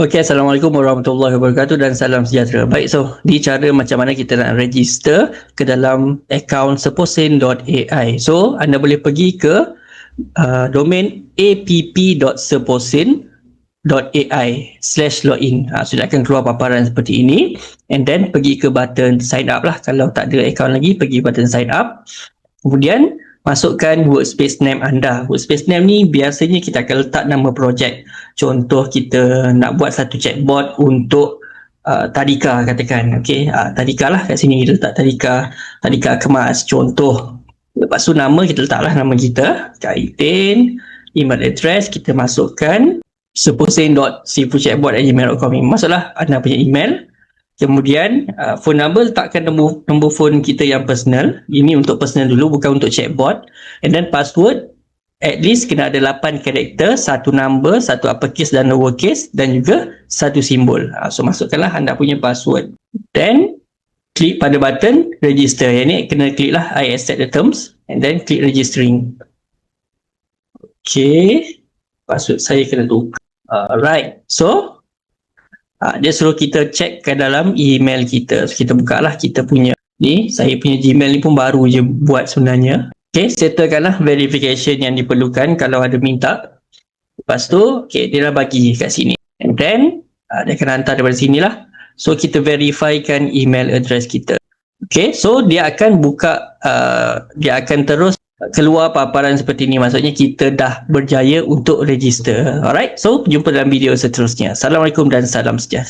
Okey, Assalamualaikum warahmatullahi wabarakatuh dan salam sejahtera. Baik, so di cara macam mana kita nak register ke dalam akaun seposin.ai. So, anda boleh pergi ke uh, domain app.seposin.ai slash login. Uh, sudah akan keluar paparan seperti ini. And then, pergi ke button sign up lah. Kalau tak ada akaun lagi, pergi button sign up. Kemudian, masukkan workspace name anda. Workspace name ni biasanya kita akan letak nama projek. Contoh kita nak buat satu chatbot untuk uh, Tadika katakan. Okey, uh, Tadika lah kat sini kita letak Tadika, Tadika kemas contoh. Lepas tu nama kita letaklah nama kita, Kaitin, email address kita masukkan seposin.sifujchatbot@gmail.com. Masuklah anda punya email. Kemudian uh, phone number letakkan nombor nombor phone kita yang personal. Ini untuk personal dulu bukan untuk chatbot. And then password at least kena ada 8 karakter, satu number, satu uppercase dan lowercase dan juga satu simbol. Uh, so masukkanlah anda punya password. Then klik pada button register. Yang ni kena klik lah I accept the terms and then klik registering. Okay. Password saya kena tukar. Alright. So Ha, dia suruh kita check ke dalam email kita. So, kita buka lah kita punya ni. Saya punya Gmail ni pun baru je buat sebenarnya. Okay, settlekanlah verification yang diperlukan kalau ada minta. Lepas tu, okay, dia dah bagi kat sini. And then, uh, dia akan hantar daripada sini lah. So, kita verifikan email address kita. Okay, so dia akan buka, uh, dia akan terus keluar paparan seperti ini. Maksudnya kita dah berjaya untuk register. Alright, so jumpa dalam video seterusnya. Assalamualaikum dan salam sejahtera.